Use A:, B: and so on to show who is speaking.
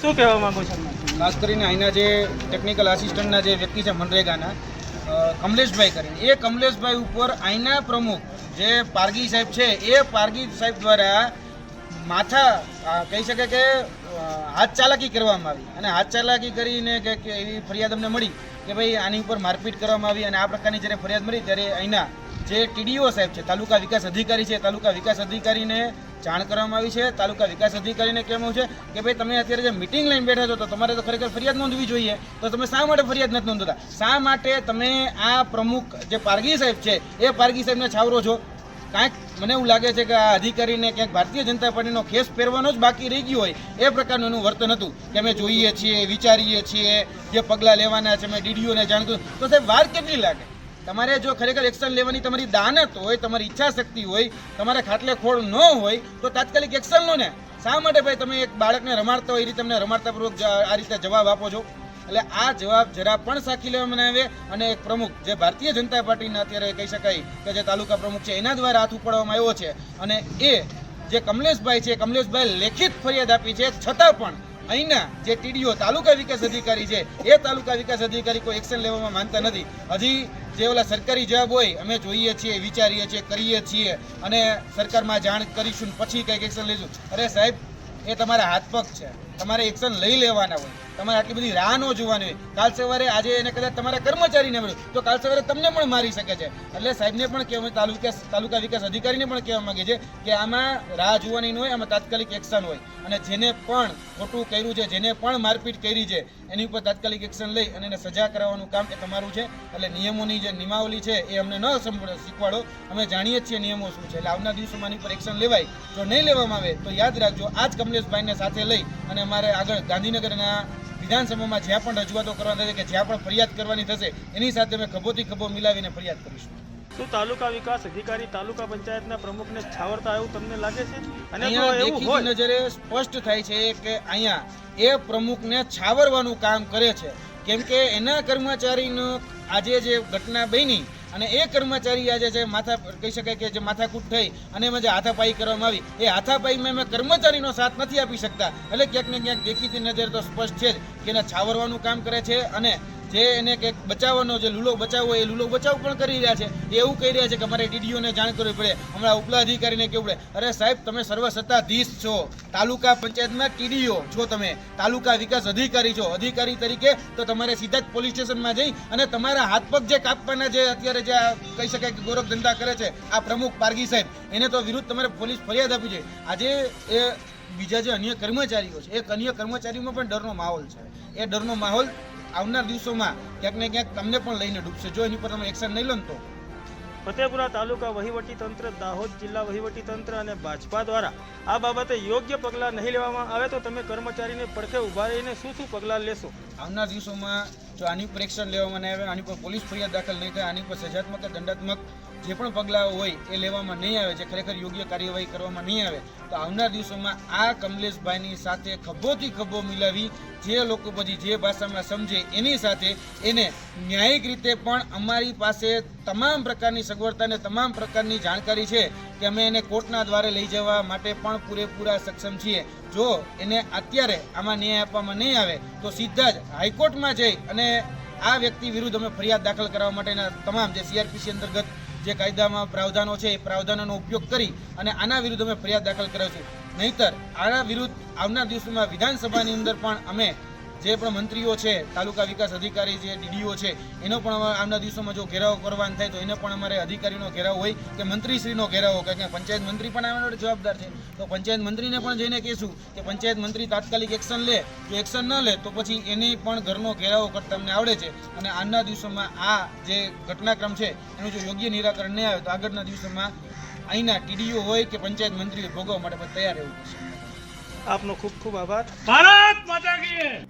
A: શું કહેવા માંગો છો?
B: ખાસ કરીને અહીંના જે ટેકનિકલ આસિસ્ટન્ટના જે વ્યક્તિ છે મનરેગાના કમલેશભાઈ કરીને. એ કમલેશભાઈ ઉપર અહીંના પ્રમુખ જે પારગી સાહેબ છે, એ પારગી સાહેબ દ્વારા માથા કહી શકે કે હાથ ચાલાકી કરવામાં આવી. અને હાથ ચાલાકી કરીને કે એવી ફરિયાદ અમને મળી કે ભાઈ આની ઉપર મારપીટ કરવામાં આવી અને આ પ્રકારની જ્યારે ફરિયાદ મળી ત્યારે અહીંના જે ટીડીઓ સાહેબ છે, તાલુકા વિકાસ અધિકારી છે, તાલુકા વિકાસ અધિકારીને જાણ કરવામાં આવી છે, તાલુકા વિકાસ અધિકારીને કહેવાનું છે કે ભાઈ તમે અત્યારે જે મિટિંગ લઈને બેઠા છો, તો તમારે તો ખરેખર ફરિયાદ નોંધવી જોઈએ. તો તમે શા માટે ફરિયાદ નથી નોંધતા? શા માટે તમે આ પ્રમુખ જે પારગી સાહેબ છે, એ પારગી સાહેબને છાવરો છો? કાંઈક મને એવું લાગે છે કે આ અધિકારીને ક્યાંક ભારતીય જનતા પાર્ટીનો ખેસ પહેરવાનો જ બાકી રહી ગયો હોય, એ પ્રકારનું એનું વર્તન હતું કે અમે જોઈએ છીએ, વિચારીએ છીએ, જે પગલાં લેવાના છે મેં ડીડીઓને જાણતું તો સાહેબ, વાર કેટલી લાગે? તમારે જો ખરેખર એક્શન લેવાની તમારી દાનત હોય, તમારી ઈચ્છા શક્તિ હોય, તમારે ખાટલે ખોળ ન હોય, તો તાત્કાલિક એક્શન લો ને. શા માટે ભાઈ તમે એક બાળકને રમાડતા હોય એ રીતે તમને રમાડતાપૂર્વક આ રીતે જવાબ આપો છો? એટલે આ જવાબ જરા પણ સાખી લેવામાં આવે અને એક પ્રમુખ, જે ભારતીય જનતા પાર્ટીના અત્યારે કહી શકાય કે જે તાલુકા પ્રમુખ છે, એના દ્વારા હાથ ઉપાડવામાં આવ્યો છે. અને એ જે કમલેશભાઈ છે કમલેશભાઈ લેખિત ફરિયાદ આપી છે, છતાં પણ અહીંના જે ટીડીઓ તાલુકા વિકાસ અધિકારી છે, એ તાલુકા વિકાસ અધિકારી કોઈ એક્શન લેવામાં માનતા નથી. હજી જે ઓલા સરકારી જવાબ હોય, અમે જોઈએ છીએ, વિચારીએ છીએ, કરીએ છીએ અને સરકારમાં જાણ કરીશું પછી કંઈક એક્શન લઈશું. અરે સાહેબ, એ તમારા હાથ પગ છે. તમારે એક્શન લઈ લેવાના હોય. તમારે આટલી બધી રાહ ન જોવાની હોય. કાલ સવારે આજે એને કદાચ તમારા કર્મચારીને મળ્યું તો કાલ સવારે તમને પણ મારી શકે છે. એટલે સાહેબને પણ કહેવા તાલુકા તાલુકા વિકાસ અધિકારીને પણ કહેવા માગે છે કે આમાં રાહ જોવાની હોય, આમાં તાત્કાલિક એક્શન હોય. અને જેને પણ ખોટું કર્યું છે, જેને પણ મારપીટ કરી છે, એની ઉપર તાત્કાલિક એક્શન લઈ અને એને સજા કરાવવાનું કામ એ તમારું છે. એટલે નિયમોની જે નિયમાવલી છે એ અમને ન શીખવાડો. અમે જાણીએ છીએ નિયમો શું છે. એટલે આવનાર દિવસોમાં એની પર એક્શન લેવાય. જો નહીં લેવામાં આવે તો યાદ રાખજો આ જ કમલેશભાઈને સાથે લઈ અને અમારે આગળ ગાંધીનગરના વિધાનસભામાં જ્યાં પણ રજૂઆતો કરવાની થશે કે જ્યાં પણ ફરિયાદ કરવાની થશે એની સાથે અમે ખભોથી ખભો મિલાવીને ફરિયાદ કરીશું.
A: શું તાલુકા વિકાસ અધિકારી તાલુકા પંચાયતના પ્રમુખને છાવરતા એવું તમને લાગે છે? અને એવું હોય
B: નજરે સ્પષ્ટ થાય છે કે અહીંયા એ પ્રમુખને છાવરવાનું કામ કરે છે. કેમ કે એના કર્મચારીનો આજે જે ઘટના બની અને એ કર્મચારી આજે જે માથા કહી શકાય કે જે માથાકૂટ થઈ અને એમાં જે હાથાપાઈ કરવામાં આવી, એ હાથાપાઈમાં એમાં કર્મચારીનો સાથ નથી આપી શકતા. એટલે ક્યાંક ને ક્યાંક દેખીતી નજર તો સ્પષ્ટ છે જ કે એને છાવરવાનું કામ કરે છે અને જે એને કંઈક બચાવવાનો જે લૂલો બચાવવો એ લૂલો બચાવ પણ કરી રહ્યા છે. એવું કહી રહ્યા છે કે અમારે ડીડીઓને જાણ કરવી પડે. હમણાં ઉપલા અધિકારીને કેવું પડે? અરે સાહેબ, તમે સર્વસત્તાધીશ છો. તાલુકા પંચાયતમાં ટીડીઓ છો તમે. તાલુકા વિકાસ અધિકારી છો. અધિકારી તરીકે તો તમારે સીધા જ પોલીસ સ્ટેશનમાં જઈ અને તમારા હાથ પગ જે કાપવાના જે અત્યારે જે કહી શકાય કે ગોરખ ધંધા કરે છે, આ પ્રમુખ પારગી સાહેબ, એને તો વિરુદ્ધ તમારે પોલીસ ફરિયાદ આપવી જોઈએ. આજે એ બીજા જે અન્ય કર્મચારીઓ છે એ અન્ય કર્મચારીઓમાં પણ ડરનો માહોલ છે. એ ડરનો માહોલ આવનાર દિવસોમાં ક્યાંક ને ક્યાંક તમને પણ લઈને ડૂબશે. જો એની પર તમે એક્શન નહીં લો તો.
A: ફતેપુરા તાલુકા વહીવટી તંત્ર દાહોદ જિલ્લા વહીવટી તંત્ર અને ભાજપા દ્વારા આ બાબતે યોગ્ય પગલાં નહીં લેવામાં આવે તો તમે કર્મચારીને પડખે ઊભા રહીને શું શું પગલાં લેશો?
B: આવનાર દિવસોમાં જો આની ઉપર એક્શન લેવામાં નહીં આવે આની પર પોલીસ ફરિયાદ દાખલ નહીં થાય આની પર સજાત્મક કે દંડાત્મક જે પણ પગલાઓ હોય એ લેવામાં નહીં આવે છે ખરેખર યોગ્ય કાર્યવાહી કરવામાં નહીં આવે, તો આવનાર દિવસોમાં આ કમલેશભાઈની સાથે ખભોથી ખભો મિલાવી જે લોકો પછી જે ભાષામાં સમજે એની સાથે એને ન્યાયિક રીતે પણ અમારી પાસે તમામ પ્રકારની સગવડતા અને તમામ પ્રકારની જાણકારી છે કે અમે એને કોર્ટના દ્વારે લઈ જવા માટે પણ પૂરેપૂરા સક્ષમ છીએ. જો એને અત્યારે આમાં ન્યાય આપવામાં નહીં આવે, તો સીધા જ હાઈકોર્ટમાં જઈ અને આ વ્યક્તિ વિરુદ્ધ અમે ફરિયાદ દાખલ કરવા માટેના તમામ જે સીઆરપીસી અંતર્ગત જે કાયદામાં પ્રાવધાનો છે એ પ્રાવધાનોનો ઉપયોગ કરી અને આના વિરુદ્ધ અમે ફરિયાદ દાખલ કરાવશું નહીતર આના વિરુદ્ધ આવનાર દિવસોમાં વિધાનસભાની અંદર પણ અમે જે પણ મંત્રીઓ છે તાલુકા વિકાસ અધિકારી જે ડીડીઓ છે એનો પણ આમના દિવસોમાં જો ઘેરાવો કરવાનો થાય તો એને પણ અમારે અધિકારીનો ઘેરાવો હોય કે મંત્રીશ્રીનો ઘેરાવો કારણ કે પંચાયત મંત્રી પણ આના જવાબદાર છે. તો પંચાયત મંત્રીને પણ જઈને કહીશું કે પંચાયત મંત્રી તાત્કાલિક એક્શન લે. જો એક્શન ન લે તો પછી એની પણ ઘરનો ઘેરાવો કરતા અમને આવડે છે. અને આજના દિવસોમાં આ જે ઘટનાક્રમ છે એનું જો યોગ્ય નિરાકરણ નહીં આવે તો આગળના દિવસોમાં અહીંના ટીડીઓ હોય કે પંચાયત મંત્રીઓ ભોગવવા માટે પણ તૈયાર રહેવું પડશે.
A: આપનો ખૂબ ખૂબ આભાર.
C: ભારત માતા કી